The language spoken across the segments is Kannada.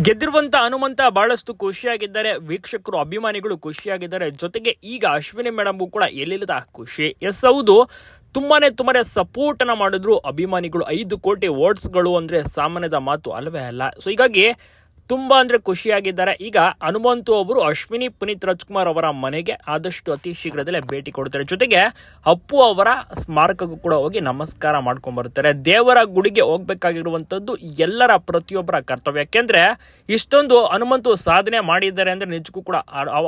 ಗೆದ್ದಿರುವಂತ ಹನುಮಂತ ಬಹಳಷ್ಟು ಖುಷಿಯಾಗಿದ್ದಾರೆ. ವೀಕ್ಷಕರು, ಅಭಿಮಾನಿಗಳು ಖುಷಿಯಾಗಿದ್ದಾರೆ. ಜೊತೆಗೆ ಈಗ ಅಶ್ವಿನಿ ಮೇಡಮ್ಗೂ ಕೂಡ ಎಲ್ಲಿಲ್ಲದ ಖುಷಿ. ಎಸ್, ಹೌದು. ತುಂಬಾನೇ ತುಂಬಾನೇ ಸಪೋರ್ಟ್ ಅನ್ನ ಮಾಡಿದ್ರು ಅಭಿಮಾನಿಗಳು. ಐದು ಕೋಟಿ ಗಳು ಅಂದ್ರೆ ಸಾಮಾನ್ಯದ ಮಾತು ಅಲ್ಲವೇ ಅಲ್ಲ. ಸೊ ಹೀಗಾಗಿ ತುಂಬಾ ಅಂದ್ರೆ ಖುಷಿಯಾಗಿದ್ದಾರೆ. ಈಗ ಹನುಮಂತು ಅವರು ಅಶ್ವಿನಿ ಪುನೀತ್ ರಾಜ್ಕುಮಾರ್ ಅವರ ಮನೆಗೆ ಆದಷ್ಟು ಅತಿ ಶೀಘ್ರದಲ್ಲೇ ಭೇಟಿ ಕೊಡ್ತಾರೆ. ಜೊತೆಗೆ ಅಪ್ಪು ಅವರ ಸ್ಮಾರಕಕ್ಕೂ ಕೂಡ ಹೋಗಿ ನಮಸ್ಕಾರ ಮಾಡ್ಕೊಂಡ್ ಬರ್ತಾರೆ ದೇವರ ಗುಡಿಗೆ ಹೋಗ್ಬೇಕಾಗಿರುವಂಥದ್ದು ಎಲ್ಲರ ಪ್ರತಿಯೊಬ್ಬರ ಕರ್ತವ್ಯ. ಯಾಕೆಂದ್ರೆ ಇಷ್ಟೊಂದು ಹನುಮಂತು ಸಾಧನೆ ಮಾಡಿದ್ದಾರೆ ಅಂದ್ರೆ ನಿಜಕ್ಕೂ ಕೂಡ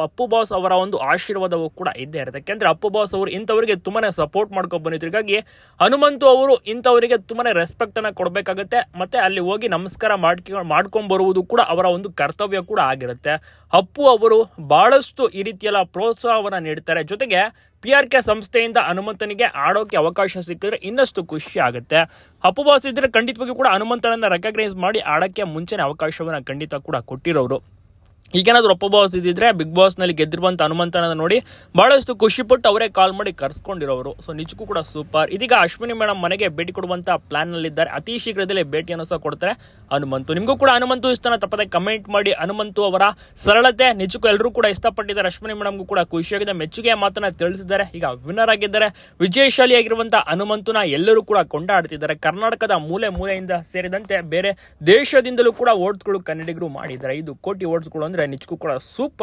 ಅಪ್ಪು ಬಾಸ್ ಅವರ ಒಂದು ಆಶೀರ್ವಾದವೂ ಕೂಡ ಇದ್ದೇ ಇರುತ್ತೆ. ಯಾಕೆಂದ್ರೆ ಅಪ್ಪು ಬಾಸ್ ಅವರು ಇಂಥವರಿಗೆ ತುಂಬಾನೇ ಸಪೋರ್ಟ್ ಮಾಡ್ಕೊಂಡು ಬಂದಿದ್ರು. ಹೀಗಾಗಿ ಹನುಮಂತು ಅವರು ಇಂಥವರಿಗೆ ತುಂಬಾನೇ ರೆಸ್ಪೆಕ್ಟ್ ಅನ್ನ ಕೊಡ್ಬೇಕಾಗತ್ತೆ. ಮತ್ತೆ ಅಲ್ಲಿ ಹೋಗಿ ನಮಸ್ಕಾರ ಮಾಡ್ಕೊಂಡು ಮಾಡ್ಕೊಂಡ್ ಬರುವುದು ಕೂಡ ಅವರ ಒಂದು ಕರ್ತವ್ಯ ಕೂಡ ಆಗಿರುತ್ತೆ. ಅಪ್ಪು ಅವರು ಬಹಳಷ್ಟು ಈ ರೀತಿಯೆಲ್ಲ ಪ್ರೋತ್ಸಾಹವನ್ನ ನೀಡ್ತಾರೆ. ಜೊತೆಗೆ ಕೆ ಸಂಸ್ಥೆಯಿಂದ ಹನುಮಂತನಿಗೆ ಆಡೋಕೆ ಅವಕಾಶ ಸಿಕ್ಕಿದ್ರೆ ಇನ್ನಷ್ಟು ಖುಷಿ ಆಗುತ್ತೆ. ಅಪವಾಸ ಇದ್ರೆ ಖಂಡಿತವಾಗಿ ಕೂಡ ಹನುಮಂತನನ್ನ ರೆಕಗ್ನೈಸ್ ಮಾಡಿ ಆಡಕ್ಕೆ ಮುಂಚೆನೆ ಅವಕಾಶವನ್ನ ಖಂಡಿತ ಕೂಡ ಕೊಟ್ಟಿರೋರು. ಈಗೇನಾದ್ರೂ ಒಪ್ಪ ಬಾಸ್ ಇದ್ದಿದ್ರೆ ಬಿಗ್ ಬಾಸ್ನಲ್ಲಿ ಗೆದ್ದಿರುವಂತ ಹನುಮಂತನ ನೋಡಿ ಬಹಳಷ್ಟು ಖುಷಿ ಪಟ್ಟು ಅವರೇ ಕಾಲ್ ಮಾಡಿ ಕರ್ಸ್ಕೊಂಡಿರೋರು. ಸೊ ನಿಜಕ್ಕೂ ಕೂಡ ಸೂಪರ್ ಇದೀಗ ಅಶ್ವಿನಿ ಮೇಡಮ್ ಮನೆಗೆ ಭೇಟಿ ಕೊಡುವಂತ ಪ್ಲಾನ್ ನಲ್ಲಿದ್ದಾರೆ. ಅತಿ ಶೀಘ್ರದಲ್ಲೇ ಭೇಟಿಯನ್ನು ಸಹ ಕೊಡ್ತಾರೆ ಹನುಮಂತು. ನಿಮಗೂ ಕೂಡ ಹನುಮಂತು ಇಷ್ಟನ ತಪ್ಪದೆ ಕಮೆಂಟ್ ಮಾಡಿ ಹನುಮಂತು ಅವರ ಸರಳತೆ ನಿಜಕ್ಕೂ ಎಲ್ಲರೂ ಕೂಡ ಇಷ್ಟಪಟ್ಟಿದ್ದಾರೆ. ಅಶ್ವಿನಿ ಮೇಡಮ್ಗೂ ಕೂಡ ಖುಷಿಯಾಗಿದೆ. ಮೆಚ್ಚುಗೆಯ ಮಾತನ್ನ ತಿಳಿಸಿದ್ದಾರೆ. ಈಗ ವಿನ್ನರ್ ಆಗಿದ್ದಾರೆ. ವಿಜಯಶಾಲಿಯಾಗಿರುವಂತಹ ಹನುಮಂತನ ಎಲ್ಲರೂ ಕೂಡ ಕೊಂಡಾಡ್ತಿದ್ದಾರೆ. ಕರ್ನಾಟಕದ ಮೂಲೆ ಮೂಲೆಯಿಂದ ಸೇರಿದಂತೆ ಬೇರೆ ದೇಶದಿಂದಲೂ ಕೂಡ ಓಟ್ಸ್ಗಳು ಕನ್ನಡಿಗರು ಮಾಡಿದ್ದಾರೆ. ಇದು ಕೋಟಿ ಓಟ್ಸ್ಗಳು ಅಂದ್ರೆ ನಿಜಕ್ಕೂ ಕೂಡ ಸೂಪರ್